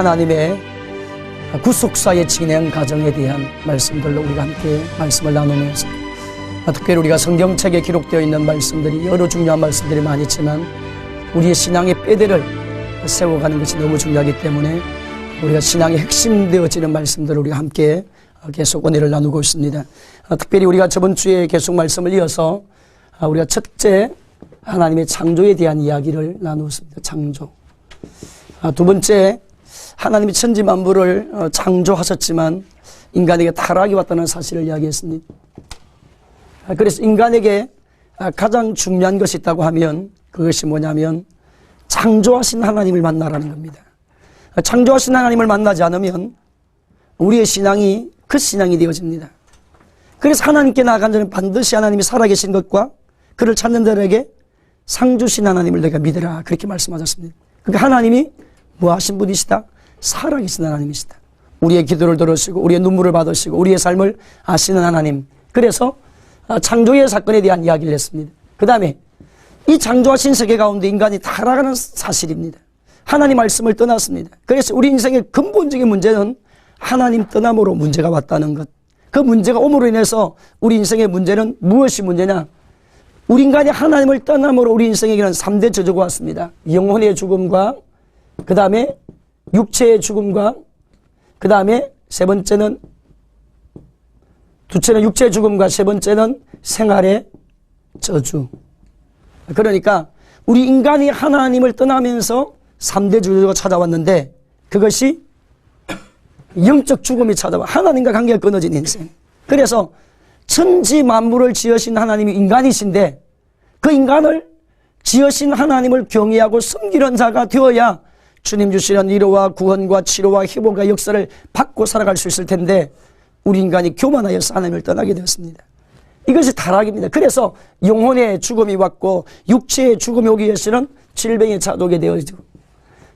하나님의 구속사의 진행 과정에 대한 말씀들로 우리가 함께 말씀을 나누면서 특별히 우리가 성경책에 기록되어 있는 말씀들이 여러 중요한 말씀들이 많이 있지만 우리의 신앙의 뼈대를 세워가는 것이 너무 중요하기 때문에 우리가 신앙의 핵심 되어지는 말씀들을 우리가 함께 계속 은혜를 나누고 있습니다. 특별히 우리가 저번 주에 계속 말씀을 이어서 우리가 첫째 하나님의 창조에 대한 이야기를 나누었습니다. 창조. 두 번째 하나님이 천지 만물을 창조하셨지만 인간에게 타락이 왔다는 사실을 이야기했습니다. 그래서 인간에게 가장 중요한 것이 있다고 하면 그것이 뭐냐면 창조하신 하나님을 만나라는 겁니다. 창조하신 하나님을 만나지 않으면 우리의 신앙이 그 신앙이 되어집니다. 그래서 하나님께 나아간 자는 반드시 하나님이 살아계신 것과 그를 찾는 자들에게 상주신 하나님을 내가 믿으라 그렇게 말씀하셨습니다. 그러니까 하나님이 뭐 하신 분이시다? 살아계신 하나님이시다. 우리의 기도를 들으시고 우리의 눈물을 받으시고 우리의 삶을 아시는 하나님. 그래서 창조의 사건에 대한 이야기를 했습니다. 그 다음에 이 창조하신 세계 가운데 인간이 타락하는 사실입니다. 하나님 말씀을 떠났습니다. 그래서 우리 인생의 근본적인 문제는 하나님 떠남으로 문제가 왔다는 것. 그 문제가 옴으로 인해서 우리 인생의 문제는 무엇이 문제냐? 우리 인간이 하나님을 떠남으로 우리 인생에게는 3대 저주가 왔습니다. 영혼의 죽음과 그 다음에 육체의 죽음과 그 다음에 세 번째는 두째는 육체의 죽음과 세 번째는 생활의 저주. 그러니까 우리 인간이 하나님을 떠나면서 3대 저주가 찾아왔는데 그것이 영적 죽음이 찾아와 하나님과 관계가 끊어진 인생. 그래서 천지 만물을 지으신 하나님이 인간이신데 그 인간을 지으신 하나님을 경외하고 섬기는 자가 되어야 주님 주시는 위로와 구원과 치료와 회복과 역사를 받고 살아갈 수 있을 텐데 우리 인간이 교만하여서 하나님을 떠나게 되었습니다. 이것이 타락입니다. 그래서 영혼의 죽음이 왔고 육체의 죽음이 오기 위해서는 질병에 찾아오게 되어지고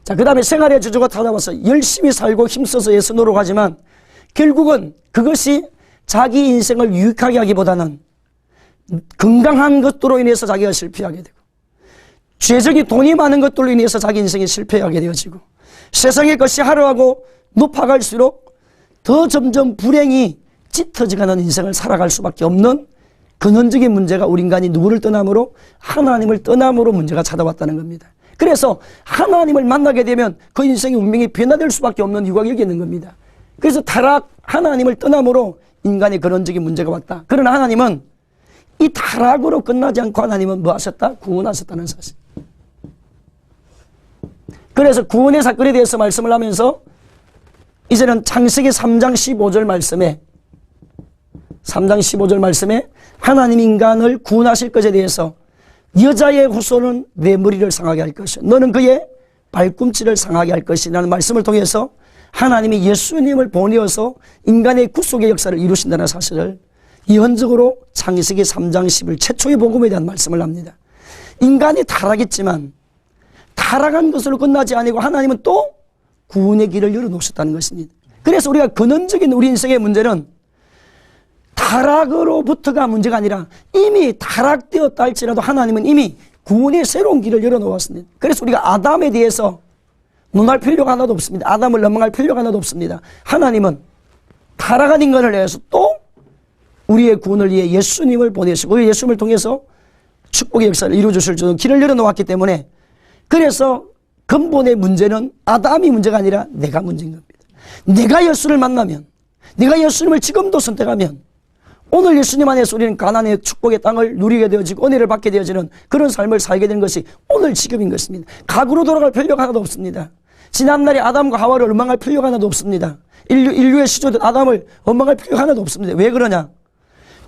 자, 그 다음에 생활의 저주가 찾아와서 열심히 살고 힘써서 예수 노력하지만 결국은 그것이 자기 인생을 유익하게 하기보다는 건강한 것들로 인해서 자기가 실패하게 되고 죄적이 돈이 많은 것들로 인해서 자기 인생이 실패하게 되어지고 세상의 것이 하루하고 높아갈수록 더 점점 불행이 짙어지가는 인생을 살아갈 수밖에 없는 근원적인 문제가 우리 인간이 누구를 떠남으로 하나님을 떠남으로 문제가 찾아왔다는 겁니다. 그래서 하나님을 만나게 되면 그 인생의 운명이 변화될 수밖에 없는 이유가 여기 있는 겁니다. 그래서 타락 하나님을 떠남으로 인간의 근원적인 문제가 왔다. 그러나 하나님은 이 타락으로 끝나지 않고 하나님은 뭐 하셨다? 구원하셨다는 사실. 그래서 구원의 사건에 대해서 말씀을 하면서 이제는 창세기 3장 15절 말씀에 3장 15절 말씀에 하나님 인간을 구원하실 것에 대해서 여자의 후손은 내 머리를 상하게 할 것이요 너는 그의 발꿈치를 상하게 할 것이라는 말씀을 통해서 하나님이 예수님을 보내어서 인간의 구속의 역사를 이루신다는 사실을 예언적으로 창세기 3장 10일 최초의 복음에 대한 말씀을 합니다. 인간이 타락했지만 타락한 것으로 끝나지 아니고 하나님은 또 구원의 길을 열어놓으셨다는 것입니다. 그래서 우리가 근원적인 우리 인생의 문제는 타락으로부터가 문제가 아니라 이미 타락되었다 할지라도 하나님은 이미 구원의 새로운 길을 열어놓았습니다. 그래서 우리가 아담에 대해서 논할 필요가 하나도 없습니다. 아담을 넘어갈 필요가 하나도 없습니다. 하나님은 타락한 인간을 위해서 또 우리의 구원을 위해 예수님을 보내시고 예수님을 통해서 축복의 역사를 이루어주실 줄은 길을 열어놓았기 때문에 그래서 근본의 문제는 아담이 문제가 아니라 내가 문제인 겁니다. 내가 예수를 만나면 내가 예수님을 지금도 선택하면 오늘 예수님 안에서 우리는 가난의 축복의 땅을 누리게 되어지고 은혜를 받게 되어지는 그런 삶을 살게 되는 것이 오늘 지금인 것입니다. 각으로 돌아갈 필요가 하나도 없습니다. 지난날에 아담과 하와를 원망할 필요가 하나도 없습니다. 인류, 인류의 시조된 아담을 원망할 필요가 하나도 없습니다. 왜 그러냐?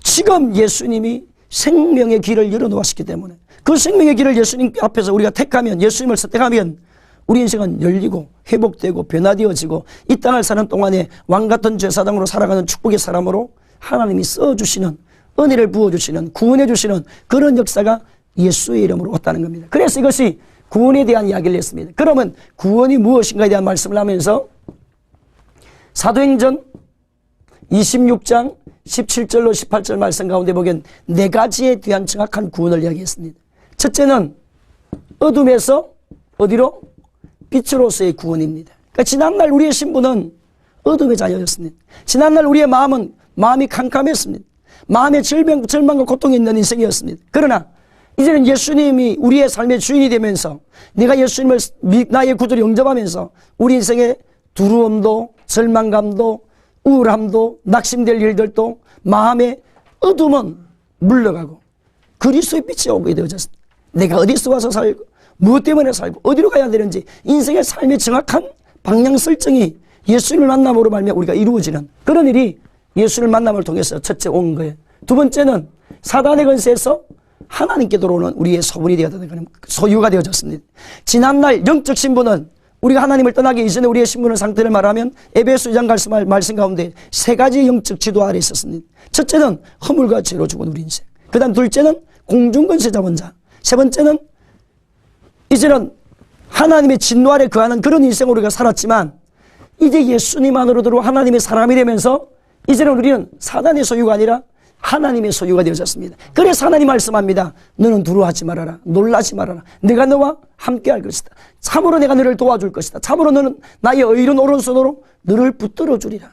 지금 예수님이 생명의 길을 열어놓았기 때문에 그 생명의 길을 예수님 앞에서 우리가 택하면 예수님을 선택하면 우리 인생은 열리고 회복되고 변화되어지고 이 땅을 사는 동안에 왕같은 죄사당으로 살아가는 축복의 사람으로 하나님이 써주시는 은혜를 부어주시는 구원해주시는 그런 역사가 예수의 이름으로 왔다는 겁니다. 그래서 이것이 구원에 대한 이야기를 했습니다. 그러면 구원이 무엇인가에 대한 말씀을 하면서 사도행전 26장 17절로 18절 말씀 가운데 보면 네 가지에 대한 정확한 구원을 이야기했습니다. 첫째는 어둠에서 어디로? 빛으로서의 구원입니다. 그러니까 지난날 우리의 신분은 어둠의 자녀였습니다. 지난날 우리의 마음은 마음이 캄캄했습니다. 마음의 절망, 절망과 고통이 있는 인생이었습니다. 그러나 이제는 예수님이 우리의 삶의 주인이 되면서 내가 예수님을 미- 나의 구주로 영접하면서 우리 인생의 두려움도 절망감도 우울함도 낙심될 일들도 마음의 어둠은 물러가고 그리스도의 빛이 오게 되어졌습니다. 내가 어디서 와서 살고 무엇 때문에 살고 어디로 가야 되는지 인생의 삶의 정확한 방향 설정이 예수님을 만남으로 말며 우리가 이루어지는 그런 일이 예수를 만남을 통해서 첫째 온 거예요. 두 번째는 사단의 건세에서 하나님께 들어오는 우리의 소분이 되었다는 소유가 되어졌습니다. 지난날 영적 신분은 우리가 하나님을 떠나기 이전에 우리의 신분의 상태를 말하면 에베소 2장 말씀, 말씀 가운데 세 가지 영적 지도 아래 있었습니다. 첫째는 허물과 죄로 죽은 우리 인생. 그 다음 둘째는 공중건세 자본자. 세 번째는 이제는 하나님의 진노 아래 거하는 그런 인생으로 우리가 살았지만 이제 예수님 안으로 들어 하나님의 사람이 되면서 이제는 우리는 사단의 소유가 아니라 하나님의 소유가 되어졌습니다. 그래서 하나님 말씀합니다. 너는 두려워하지 말아라. 놀라지 말아라. 내가 너와 함께 할 것이다. 참으로 내가 너를 도와줄 것이다. 참으로 너는 나의 의로운 오른손으로 너를 붙들어 주리라.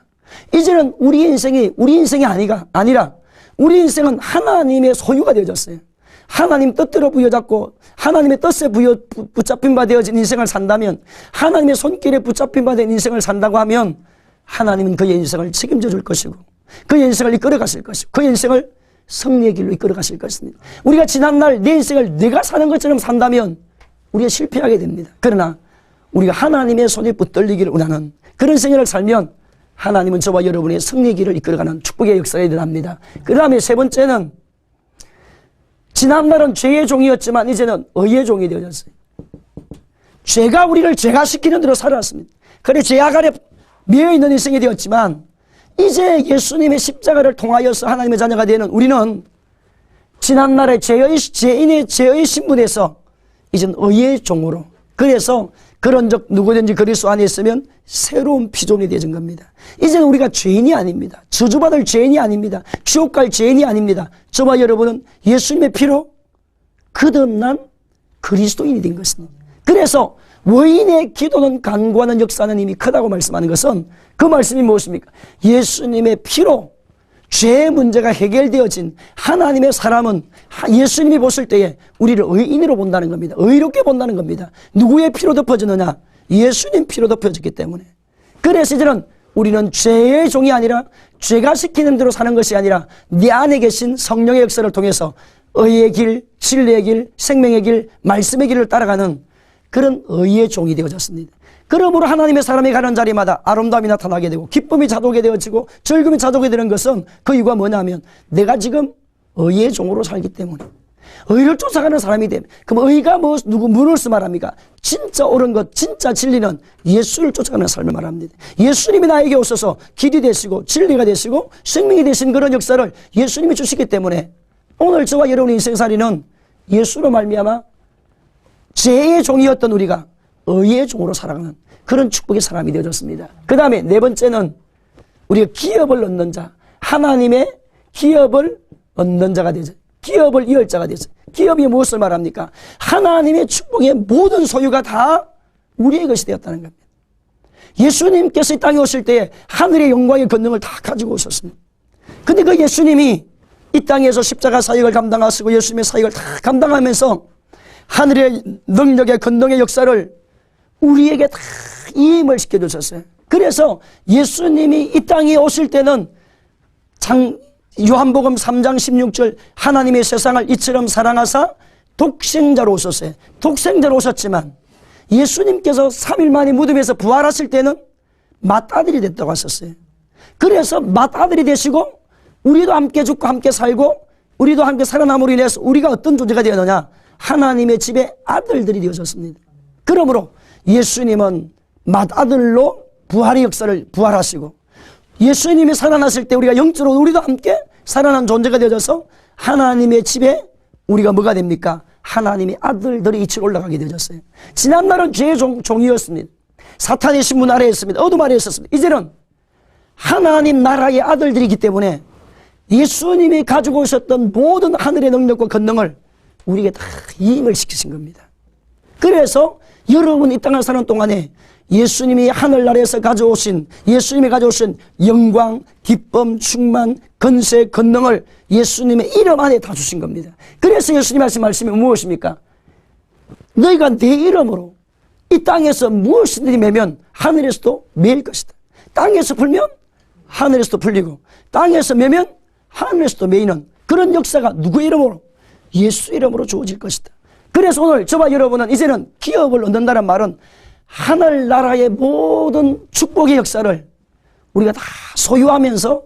이제는 우리 인생이 우리 인생이 아니가 아니라 우리 인생은 하나님의 소유가 되어졌어요. 하나님 뜻대로 부여잡고 하나님의 뜻에 부여, 부- 붙잡힌 바 되어진 인생을 산다면 하나님의 손길에 붙잡힌 바 된 인생을 산다고 하면 하나님은 그의 인생을 책임져 줄 것이고 그의 인생을 이끌어 가실 것이고 그의 인생을 승리의 길로 이끌어 가실 것입니다. 우리가 지난날 내 인생을 내가 사는 것처럼 산다면 우리가 실패하게 됩니다. 그러나 우리가 하나님의 손에 붙들리기를 원하는 그런 생활을 살면 하나님은 저와 여러분의 승리의 길을 이끌어가는 축복의 역사가 일어납니다. 그 다음에 세 번째는 지난날은 죄의 종이었지만 이제는 의의 종이 되어졌어요. 죄가 우리를 죄가 시키는 대로 살아왔습니다. 그래 죄악 아래 미어 있는 인생이 되었지만 이제 예수님의 십자가를 통하여서 하나님의 자녀가 되는 우리는 지난날의 죄의 죄인의 죄의 신분에서 이젠 의의 종으로 그래서 그런 적 누구든지 그리스도 안에 있으면 새로운 피조물이 되어진 겁니다. 이제는 우리가 죄인이 아닙니다. 저주받을 죄인이 아닙니다. 지옥 갈 죄인이 아닙니다. 저와 여러분은 예수님의 피로 거듭난 그리스도인이 된 것입니다. 그래서 원인의 기도는 간구하는 역사는 이미 크다고 말씀하는 것은 그 말씀이 무엇입니까? 예수님의 피로 죄의 문제가 해결되어진 하나님의 사람은 하- 예수님이 보실 때에 우리를 의인으로 본다는 겁니다. 의롭게 본다는 겁니다. 누구의 피로 덮어지느냐? 예수님 피로 덮어졌기 때문에. 그래서 이제는 우리는 죄의 종이 아니라 죄가 시키는 대로 사는 것이 아니라 네 안에 계신 성령의 역사를 통해서 의의 길, 진리의 길, 생명의 길, 말씀의 길을 따라가는 그런 의의 종이 되어졌습니다. 그러므로 하나님의 사람이 가는 자리마다 아름다움이 나타나게 되고 기쁨이 자도게 되어지고 즐거움이 자도게 되는 것은 그 이유가 뭐냐면 내가 지금 의의 종으로 살기 때문에 의를 쫓아가는 사람이 되면 그럼 의가 뭐 누구 무엇을 말합니까? 진짜 옳은 것, 진짜 진리는 예수를 쫓아가는 삶을 말합니다. 예수님이 나에게 오셔서 길이 되시고 진리가 되시고 생명이 되신 그런 역사를 예수님이 주시기 때문에 오늘 저와 여러분의 인생살이는 예수로 말미암아 죄의 종이었던 우리가 의의 종으로 살아가는 그런 축복의 사람이 되어졌습니다. 그 다음에 네 번째는 우리가 기업을 얻는 자, 하나님의 기업을 얻는 자가 되죠. 기업을 이을 자가 되죠. 기업이 무엇을 말합니까? 하나님의 축복의 모든 소유가 다 우리의 것이 되었다는 겁니다. 예수님께서 이 땅에 오실 때에 하늘의 영광의 권능을 다 가지고 오셨습니다. 근데 그 예수님이 이 땅에서 십자가 사역을 감당하시고 예수님의 사역을 다 감당하면서 하늘의 능력의 권능의 역사를 우리에게 다 이임을 시켜주셨어요. 그래서 예수님이 이 땅에 오실 때는 장, 요한복음 3장 16절 하나님의 세상을 이처럼 사랑하사 독생자로 오셨어요. 독생자로 오셨지만 예수님께서 3일 만에 무덤에서 부활하실 때는 맏아들이 됐다고 하셨어요. 그래서 맏아들이 되시고 우리도 함께 죽고 함께 살고 우리도 함께 살아남으로 인해서 우리가 어떤 존재가 되었느냐 하나님의 집의 아들들이 되어졌습니다. 그러므로 예수님은 맏아들로 부활의 역사를 부활하시고 예수님이 살아났을 때 우리가 영적으로 우리도 함께 살아난 존재가 되어져서 하나님의 집에 우리가 뭐가 됩니까? 하나님의 아들들이 이치로 올라가게 되어졌어요. 지난날은 죄의 종, 종이었습니다. 사탄의 신문 아래에 있습니다. 어둠 아래에 있었습니다. 이제는 하나님 나라의 아들들이기 때문에 예수님이 가지고 오셨던 모든 하늘의 능력과 권능을 우리에게 다 이임을 시키신 겁니다. 그래서 여러분 이 땅을 사는 동안에 예수님이 하늘나라에서 가져오신 예수님이 가져오신 영광, 기쁨, 충만, 건세, 건능을 예수님의 이름 안에 다 주신 겁니다. 그래서 예수님 하신 말씀이 무엇입니까? 너희가 내 이름으로 이 땅에서 무엇이든지 매면 하늘에서도 매일 것이다. 땅에서 풀면 하늘에서도 풀리고 땅에서 매면 하늘에서도 매이는 그런 역사가 누구 이름으로? 예수 이름으로 주어질 것이다. 그래서 오늘 저와 여러분은 이제는 기업을 얻는다는 말은 하늘나라의 모든 축복의 역사를 우리가 다 소유하면서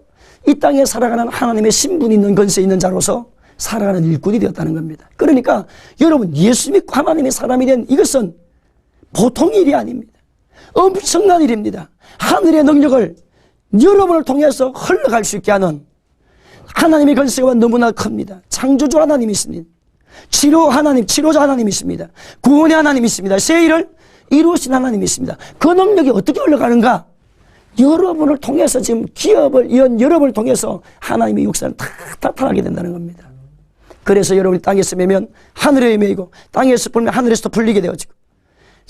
이 땅에 살아가는 하나님의 신분 있는 건세 있는 자로서 살아가는 일꾼이 되었다는 겁니다. 그러니까 여러분 예수 믿고 하나님의 사람이 된 이것은 보통 일이 아닙니다. 엄청난 일입니다. 하늘의 능력을 여러분을 통해서 흘러갈 수 있게 하는 하나님의 건세가 너무나 큽니다. 창조주 하나님이십니다. 치료 하나님, 치료자 하나님이십니다. 구원의 하나님이십니다. 새 일을 이루신 하나님이십니다. 그 능력이 어떻게 흘러가는가? 여러분을 통해서 지금 기업을 이은 여러분을 통해서 하나님의 역사를 다 나타나게 된다는 겁니다. 그래서 여러분이 땅에서 매면 하늘에 매이고 땅에서 풀면 하늘에서 풀리게 되어지고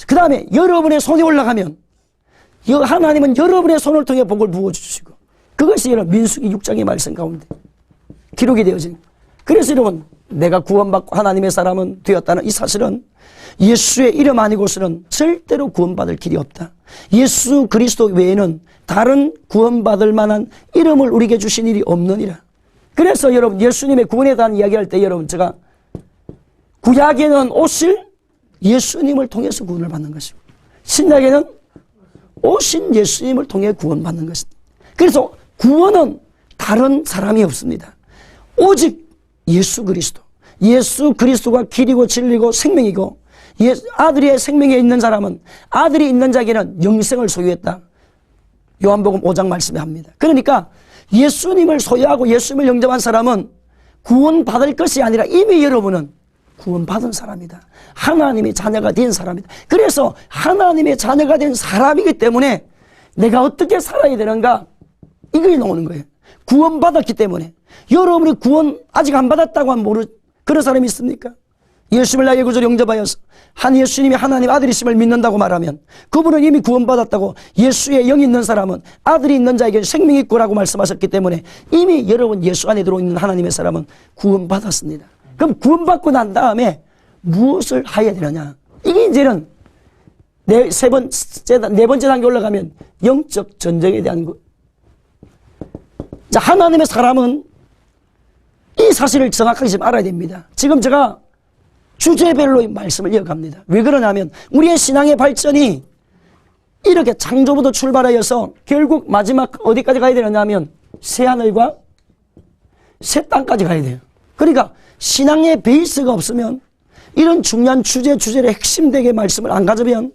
그 다음에 여러분의 손이 올라가면 여- 하나님은 여러분의 손을 통해 복을 부어주시고 그것이 여러분 민수기 6장의 말씀 가운데 기록이 되어진 그래서 여러분 내가 구원받고 하나님의 사람은 되었다는 이 사실은 예수의 이름 아니고서는 절대로 구원받을 길이 없다. 예수 그리스도 외에는 다른 구원받을 만한 이름을 우리에게 주신 일이 없느니라. 그래서 여러분 예수님의 구원에 대한 이야기할 때 여러분 제가 구약에는 오실 예수님을 통해서 구원을 받는 것이고 신약에는 오신 예수님을 통해 구원받는 것입니다. 그래서 구원은 다른 사람이 없습니다. 오직 예수 그리스도. 예수 그리스도가 길이고 진리고 생명이고 예- 아들의 생명에 있는 사람은 아들이 있는 자에게는 영생을 소유했다. 요한복음 5장 말씀에 합니다. 그러니까 예수님을 소유하고 예수님을 영접한 사람은 구원받을 것이 아니라 이미 여러분은 구원받은 사람이다. 하나님의 자녀가 된 사람이다. 그래서 하나님의 자녀가 된 사람이기 때문에 내가 어떻게 살아야 되는가? 이게 나오는 거예요. 구원받았기 때문에. 여러분이 구원 아직 안 받았다고 하면 모르, 그런 사람이 있습니까? 예수님을 나의 구주로 영접하여서 한 예수님이 하나님 아들이심을 믿는다고 말하면 그분은 이미 구원받았다고 예수의 영이 있는 사람은 아들이 있는 자에게 생명이 있고라고 말씀하셨기 때문에 이미 여러분 예수 안에 들어있는 하나님의 사람은 구원받았습니다. 그럼 구원받고 난 다음에 무엇을 해야 되느냐? 이게 이제는 네, 세 번째, 네 번째 단계 올라가면 영적 전쟁에 대한 것. 자, 하나님의 사람은 이 사실을 정확하게 좀 알아야 됩니다. 지금 제가 주제별로 이 말씀을 이어갑니다. 왜 그러냐면 우리의 신앙의 발전이 이렇게 창조부터 출발하여서 결국 마지막 어디까지 가야 되느냐면 새하늘과 새 땅까지 가야 돼요. 그러니까 신앙의 베이스가 없으면 이런 중요한 주제 주제의 핵심되게 말씀을 안 가져면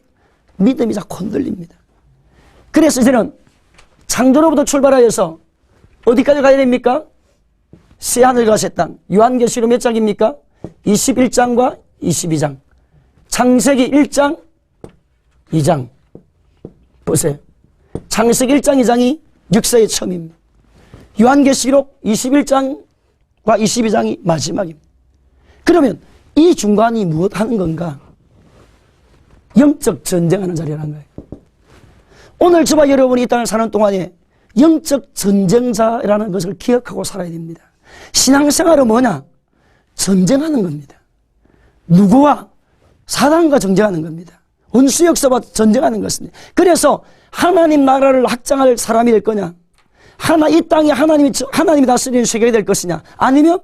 믿음이 자꾸 흔들립니다. 그래서 이제는 창조로부터 출발하여서 어디까지 가야 됩니까? 새하늘과 새 땅. 요한계시록 몇 장입니까? 21장과 22장. 창세기 1장, 2장. 보세요. 창세기 1장, 2장이 역사의 처음입니다. 요한계시록 21장과 22장이 마지막입니다. 그러면 이 중간이 무엇 하는 건가? 영적 전쟁하는 자리라는 거예요. 오늘 저와 여러분이 이 땅을 사는 동안에 영적 전쟁자라는 것을 기억하고 살아야 됩니다. 신앙생활은 뭐냐? 전쟁하는 겁니다. 누구와? 사단과 전쟁하는 겁니다. 원수 역사와 전쟁하는 것입니다. 그래서 하나님 나라를 확장할 사람이 될 거냐? 하나 이 땅에 하나님이 하나님이 다스리는 세계가 될 것이냐? 아니면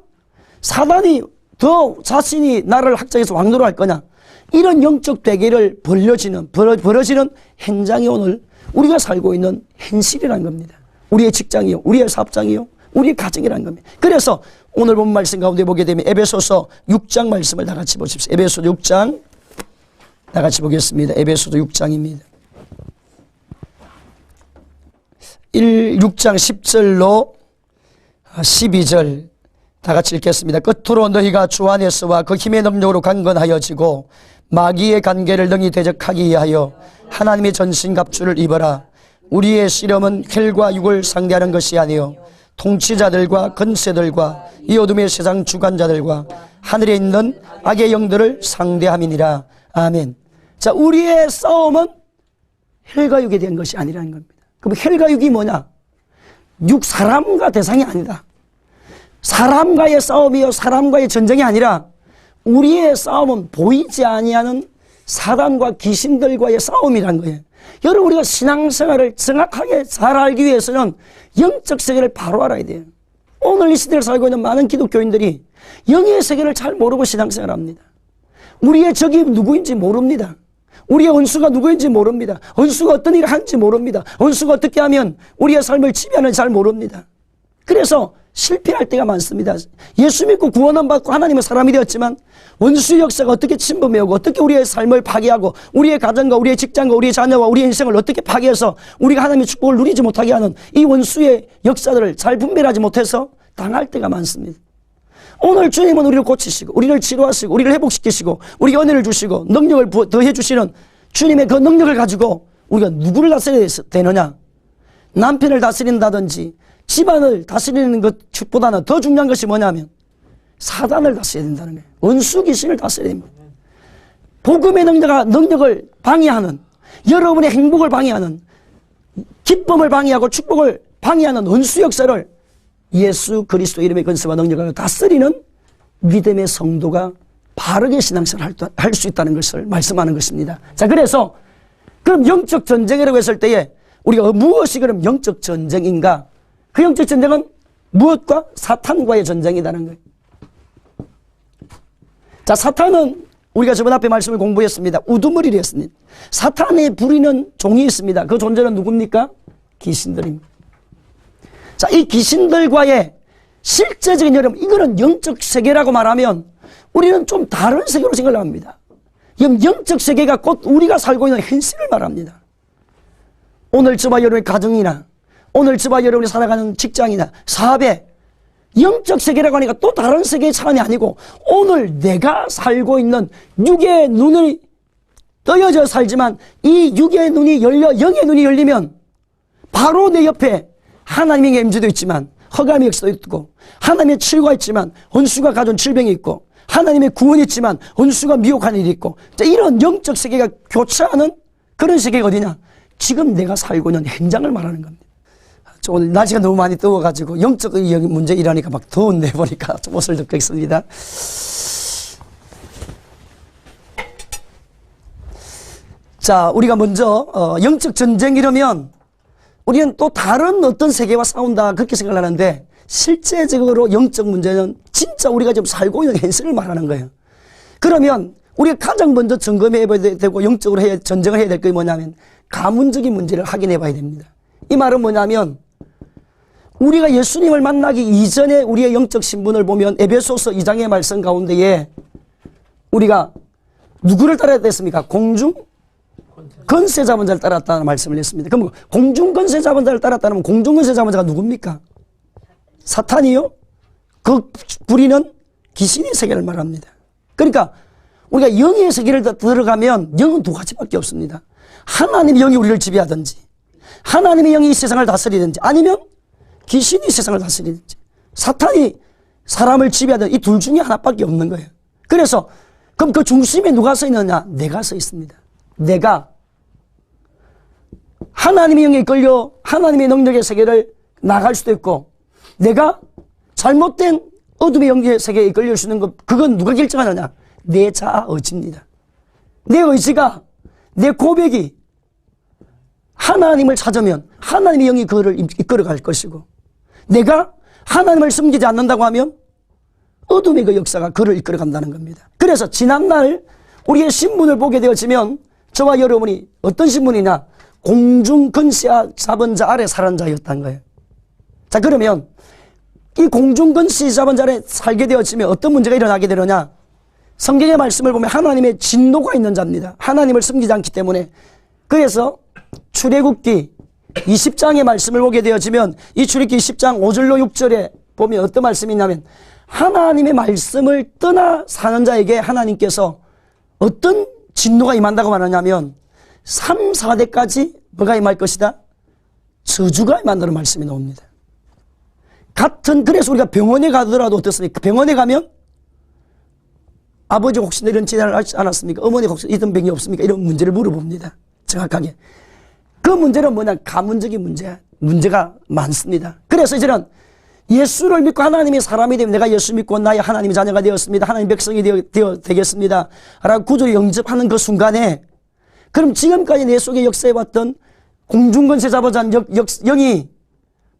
사단이 더 자신이 나라를 확장해서 왕노로 할 거냐? 이런 영적 대결을 벌려지는 벌어, 벌어지는 현장이 오늘 우리가 살고 있는 현실이라는 겁니다. 우리의 직장이요, 우리의 사업장이요, 우리의 가정이라는 겁니다. 그래서 오늘 본 말씀 가운데 보게 되면 에베소서 6장 말씀을 다 같이 보십시오. 에베소 6장 다 같이 보겠습니다. 에베소서 6장입니다. 1, 6장 10절로 12절 다 같이 읽겠습니다. 끝으로 너희가 주 안에서와 그 힘의 능력으로 강건하여지고 마귀의 관계를 능히 대적하기 위하여 하나님의 전신갑주를 입어라. 우리의 씨름은 혈과 육을 상대하는 것이 아니요 통치자들과 건세들과 이 어둠의 세상 주관자들과 하늘에 있는 악의 영들을 상대함이니라. 아멘. 자, 우리의 싸움은 혈과 육에 대한 것이 아니라는 겁니다. 그럼 혈과 육이 뭐냐? 육 사람과 대상이 아니다. 사람과의 싸움이요 사람과의 전쟁이 아니라 우리의 싸움은 보이지 아니하는 사단과 귀신들과의 싸움이란 거예요. 여러분 우리가 신앙생활을 정확하게 잘 알기 위해서는 영적 세계를 바로 알아야 돼요. 오늘 이 시대를 살고 있는 많은 기독교인들이 영의 세계를 잘 모르고 신앙생활을 합니다. 우리의 적이 누구인지 모릅니다. 우리의 원수가 누구인지 모릅니다. 원수가 어떤 일을 하는지 모릅니다. 원수가 어떻게 하면 우리의 삶을 지배하는지 잘 모릅니다. 그래서 실패할 때가 많습니다. 예수 믿고 구원은 받고 하나님의 사람이 되었지만 원수 역사가 어떻게 침범해 오고 어떻게 우리의 삶을 파괴하고 우리의 가정과 우리의 직장과 우리의 자녀와 우리의 인생을 어떻게 파괴해서 우리가 하나님의 축복을 누리지 못하게 하는 이 원수의 역사들을 잘 분별하지 못해서 당할 때가 많습니다. 오늘 주님은 우리를 고치시고 우리를 치료하시고 우리를 회복시키시고 우리에게 은혜를 주시고 능력을 더해 주시는 주님의 그 능력을 가지고 우리가 누구를 다스려야 되느냐 남편을 다스린다든지 집안을 다스리는 것보다는 더 중요한 것이 뭐냐면 사단을 다스려야 된다는 거예요. 원수 귀신을 다스려야 됩니다. 복음의 능력과 능력을 방해하는 여러분의 행복을 방해하는 기쁨을 방해하고 축복을 방해하는 원수 역사를 예수 그리스도 이름의 건세와 능력을 다스리는 믿음의 성도가 바르게 신앙생활을 할 수 있다는 것을 말씀하는 것입니다. 자, 그래서 그럼 영적 전쟁이라고 했을 때에 우리가 무엇이 그럼 영적 전쟁인가? 그 영적 전쟁은 무엇과 사탄과의 전쟁이라는 거예요. 자, 사탄은 우리가 저번 앞에 말씀을 공부했습니다. 우두머리였습니다. 사탄이 부리는 종이 있습니다. 그 존재는 누굽니까? 귀신들입니다. 자, 이 귀신들과의 실제적인 여러분, 이거는 영적 세계라고 말하면 우리는 좀 다른 세계로 생각을 합니다. 영적 세계가 곧 우리가 살고 있는 현실을 말합니다. 오늘 저와 여러분의 가정이나 오늘 저와 여러분이 살아가는 직장이나 사업에 영적 세계라고 하니까 또 다른 세계의 차원이 아니고 오늘 내가 살고 있는 육의 눈을 떠여져 살지만 이 육의 눈이 열려 영의 눈이 열리면 바로 내 옆에 하나님의 임재도 있지만 허감의 역사도 있고 하나님의 칠과 있지만 원수가 가져온 질병이 있고 하나님의 구원이 있지만 원수가 미혹하는 일이 있고 이런 영적 세계가 교차하는 그런 세계가 어디냐? 지금 내가 살고 있는 현장을 말하는 겁니다 오늘 날씨가 너무 많이 더워가지고 영적 문제 일하니까 막 더운데 보니까 좀 옷을 덮고 있습니다. 자, 우리가 먼저 어, 영적 전쟁 이러면 우리는 또 다른 어떤 세계와 싸운다 그렇게 생각하는데 실제적으로 영적 문제는 진짜 우리가 지금 살고 있는 현실을 말하는 거예요. 그러면 우리가 가장 먼저 점검해 봐야 되고 영적으로 해야, 전쟁을 해야 될 게 뭐냐면 가문적인 문제를 확인해 봐야 됩니다. 이 말은 뭐냐면 우리가 예수님을 만나기 이전에 우리의 영적 신분을 보면 에베소서 2장의 말씀 가운데에 우리가 누구를 따라야 됐습니까? 공중 건세 잡은 자를 따랐다는 말씀을 했습니다. 그럼 공중 건세 잡은 자를 따랐다면 공중 건세 잡은 자가 누굽니까? 사탄이요? 그 부리는 귀신의 세계를 말합니다. 그러니까 우리가 영의 세계를 들어가면 영은 두 가지밖에 없습니다. 하나님의 영이 우리를 지배하든지 하나님의 영이 이 세상을 다스리든지 아니면 귀신이 세상을 다스리든지 사탄이 사람을 지배하든 이 둘 중에 하나밖에 없는 거예요. 그래서 그럼 그 중심에 누가 서 있느냐? 내가 서 있습니다. 내가 하나님의 영에 끌려 하나님의 능력의 세계를 나갈 수도 있고 내가 잘못된 어둠의 영의 세계에 이끌려 주는 것 그건 누가 결정하느냐? 내 자아 의지입니다. 내 의지가 내 고백이 하나님을 찾으면 하나님의 영이 그를 이끌어 갈 것이고 내가 하나님을 숨기지 않는다고 하면 어둠의 그 역사가 그를 이끌어 간다는 겁니다. 그래서 지난날 우리의 신문을 보게 되어지면 저와 여러분이 어떤 신문이냐 공중 근시 잡은 자 아래 살은 자였다는 거예요. 자 그러면 이 공중 근시 잡은 자 아래 살게 되어지면 어떤 문제가 일어나게 되느냐 성경의 말씀을 보면 하나님의 진노가 있는 자입니다. 하나님을 숨기지 않기 때문에 그래서 출애굽기 20장의 말씀을 보게 되어지면 이 출애굽기 20장 5절로 6절에 보면 어떤 말씀이 있냐면 하나님의 말씀을 떠나 사는 자에게 하나님께서 어떤 진노가 임한다고 말하냐면 3, 4대까지 뭐가 임할 것이다? 저주가 임한다는 말씀이 나옵니다. 같은 그래서 우리가 병원에 가더라도 어떻습니까? 병원에 가면 아버지 혹시 이런 진단을 하지 않았습니까? 어머니 혹시 이런 병이 없습니까? 이런 문제를 물어봅니다. 정확하게. 그 문제는 뭐냐? 가문적인 문제야. 문제가 많습니다. 그래서 이제는 예수를 믿고 하나님이 사람이 되면 내가 예수 믿고 나의 하나님의 자녀가 되었습니다. 하나님 백성이 되어, 되어 되겠습니다. 라고 구조를 영접하는 그 순간에 그럼 지금까지 내 속에 역사해왔던 공중권세 잡아잔 역, 역, 영이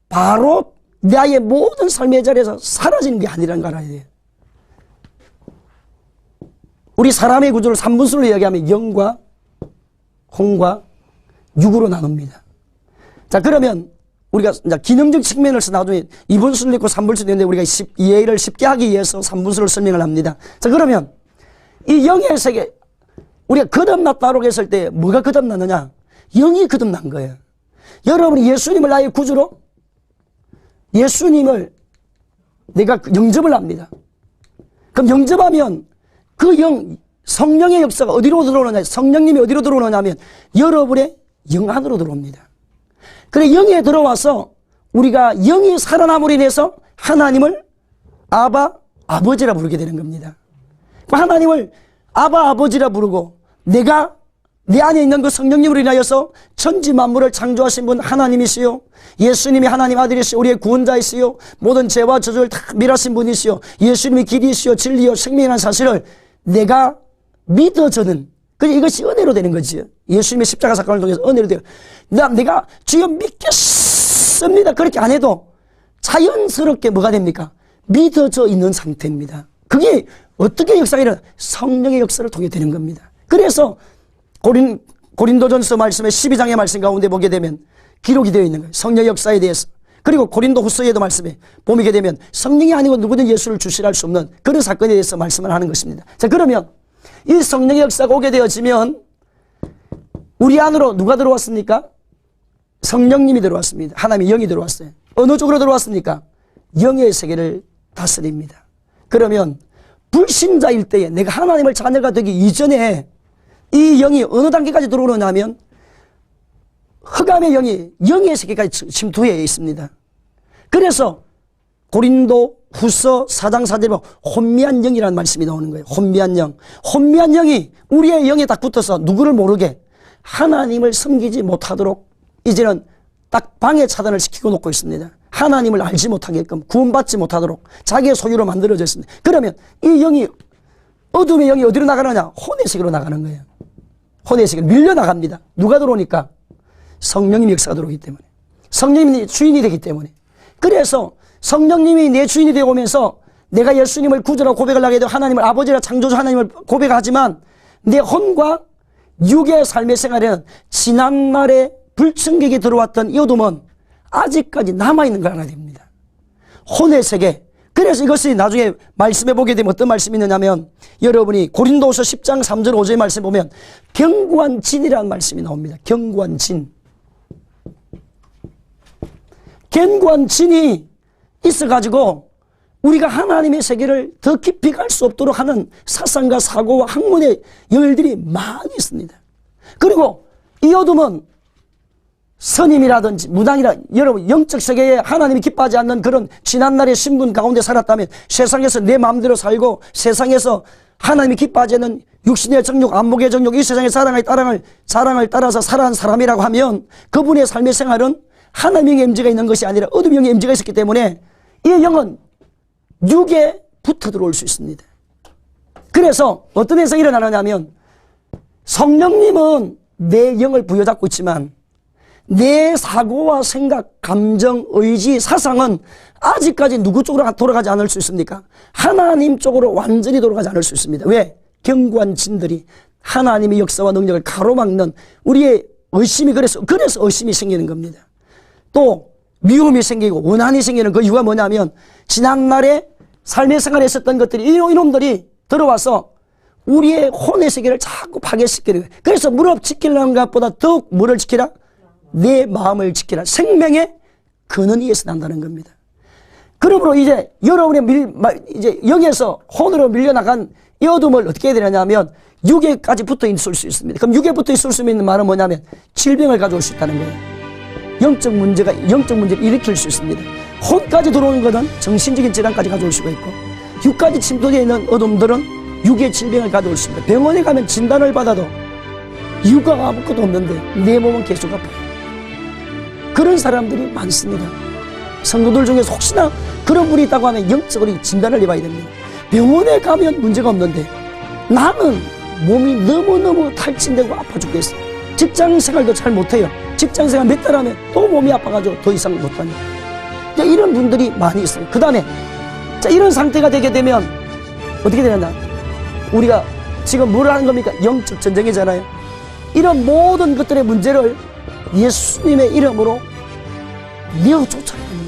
바로 나의 모든 삶의 자리에서 사라지는 게 아니라는 걸 알아야 돼요. 우리 사람의 구조를 3분수로 이야기하면 영과 홍과 육으로 나눕니다. 자, 그러면 우리가 기능적 측면에서 나중에 2분수를 있고 3분수도 있는데 우리가 10, 이해를 쉽게 하기 위해서 3분수를 설명을 합니다. 자, 그러면 이 영의 세계, 우리가 거듭났다고 했을 때 뭐가 거듭났느냐? 영이 거듭난 거예요. 여러분이 예수님을 나의 구주로 예수님을 내가 영접을 합니다. 그럼 영접하면 그 영, 성령의 역사가 어디로 들어오느냐, 성령님이 어디로 들어오느냐면 여러분의 영 안으로 들어옵니다. 그래, 영에 들어와서 우리가 영이 살아남으로 인해서 하나님을 아바, 아버지라 부르게 되는 겁니다. 그 하나님을 아바, 아버지라 부르고 내가 내 안에 있는 그 성령님으로 인하여서 천지 만물을 창조하신 분 하나님이시요. 예수님이 하나님 아들이시요. 우리의 구원자이시요. 모든 죄와 저주를 다 밀하신 분이시요. 예수님이 길이시요. 진리요. 생명이라는 사실을 내가 믿어저는 그래 이것이 은혜로 되는 거지. 예수님의 십자가 사건을 통해서 은혜로 돼요. 나 내가 주여 믿겠습니다. 그렇게 안 해도 자연스럽게 뭐가 됩니까? 믿어져 있는 상태입니다. 그게 어떻게 역사가 일어나? 성령의 역사를 통해 되는 겁니다. 그래서 고린, 고린도전서 말씀의 12장의 말씀 가운데 보게 되면 기록이 되어 있는 거예요. 성령 역사에 대해서. 그리고 고린도 후서에도 말씀에 보게 되면 성령이 아니고 누구든 예수를 주시할 수 없는 그런 사건에 대해서 말씀을 하는 것입니다. 자, 그러면 이 성령의 역사가 오게 되어지면 우리 안으로 누가 들어왔습니까? 성령님이 들어왔습니다. 하나님의 영이 들어왔어요. 어느 쪽으로 들어왔습니까? 영의 세계를 다스립니다. 그러면 불신자일 때에 내가 하나님을 자녀가 되기 이전에 이 영이 어느 단계까지 들어오느냐면 흑암의 영이 영의 세계까지 침투해 있습니다. 그래서 고린도 후서 사장 사대로 혼미한 영이라는 말씀이 나오는 거예요. 혼미한 영. 혼미한 영이 우리의 영에 딱 붙어서 누구를 모르게 하나님을 섬기지 못하도록 이제는 딱 방해 차단을 시키고 놓고 있습니다. 하나님을 알지 못하게끔 구원받지 못하도록 자기의 소유로 만들어져 있습니다. 그러면 이 영이 어둠의 영이 어디로 나가느냐? 혼의 세계로 나가는 거예요. 혼의 세계로 밀려나갑니다. 누가 들어오니까? 성령님이 역사가 들어오기 때문에. 성령님이 주인이 되기 때문에. 그래서 성령님이 내 주인이 되어 오면서 내가 예수님을 구주라 고백을 하게 되고 하나님을 아버지라 창조주 하나님을 고백하지만 내 혼과 육의 삶의 생활에는 지난날에 불청객이 들어왔던 이 어둠은 아직까지 남아있는 걸 알아야 됩니다. 혼의 세계. 그래서 이것이 나중에 말씀해 보게 되면 어떤 말씀이 있느냐면 여러분이 고린도서 10장 3절 5절 말씀 보면 경고한 진이라는 말씀이 나옵니다. 경고한 진. 견고한 진이 있어가지고 우리가 하나님의 세계를 더 깊이 갈 수 없도록 하는 사상과 사고와 학문의 열들이 많이 있습니다. 그리고 이 어둠은 선임이라든지 무당이라 여러분 영적 세계에 하나님이 기뻐하지 않는 그런 지난날의 신분 가운데 살았다면 세상에서 내 마음대로 살고 세상에서 하나님이 기뻐하지 않는 육신의 정욕, 안목의 정욕, 이 세상의 사랑을 따랑을 사랑을 따라서 살아간 사람이라고 하면 그분의 삶의 생활은 하나님의 임재가 있는 것이 아니라 어둠의 임재가 있었기 때문에 이 영은 육에 붙어 들어올 수 있습니다. 그래서 어떤 데서 일어나느냐면 성령님은 내 영을 부여잡고 있지만 내 사고와 생각, 감정, 의지, 사상은 아직까지 누구 쪽으로 돌아가지 않을 수 있습니까? 하나님 쪽으로 완전히 돌아가지 않을 수 있습니다. 왜? 견고한 진들이 하나님의 역사와 능력을 가로막는 우리의 의심이 그래서, 그래서 의심이 생기는 겁니다. 또 미움이 생기고 원한이 생기는 그 이유가 뭐냐면 지난날에 삶의 생활에 있었던 것들이 이놈들이 들어와서 우리의 혼의 세계를 자꾸 파괴시키는 거예요. 그래서 무릎 지키려는 것보다 더욱 뭐를 지키라? 내 마음을 지키라. 생명의 근원이 에서 난다는 겁니다. 그러므로 이제 여러분의 밀, 이제 여기에서 혼으로 밀려나간 이 어둠을 어떻게 해야 되냐면 육에까지 붙어 있을 수 있습니다. 그럼 육에 붙어 있을 수 있는 말은 뭐냐면 질병을 가져올 수 있다는 거예요. 영적 문제가 영적 문제를 일으킬 수 있습니다. 혼까지 들어오는 것은 정신적인 질환까지 가져올 수가 있고 육까지 침투되어 있는 어둠들은 육의 질병을 가져올 수 있습니다. 병원에 가면 진단을 받아도 이유가 아무것도 없는데 내 몸은 계속 아파요. 그런 사람들이 많습니다. 성도들 중에서 혹시나 그런 분이 있다고 하면 영적으로 진단을 해봐야 됩니다. 병원에 가면 문제가 없는데 나는 몸이 너무너무 탈진되고 아파 죽겠어. 직장 생활도 잘 못해요. 직장 생활 몇달 하면 또 몸이 아파가지고 더 이상 못하니. 자, 이런 분들이 많이 있어요. 그 다음에 자, 이런 상태가 되게 되면 어떻게 되느냐. 우리가 지금 뭘 하는 겁니까? 영적 전쟁이잖아요. 이런 모든 것들의 문제를 예수님의 이름으로 내어 쫓아야 됩니다.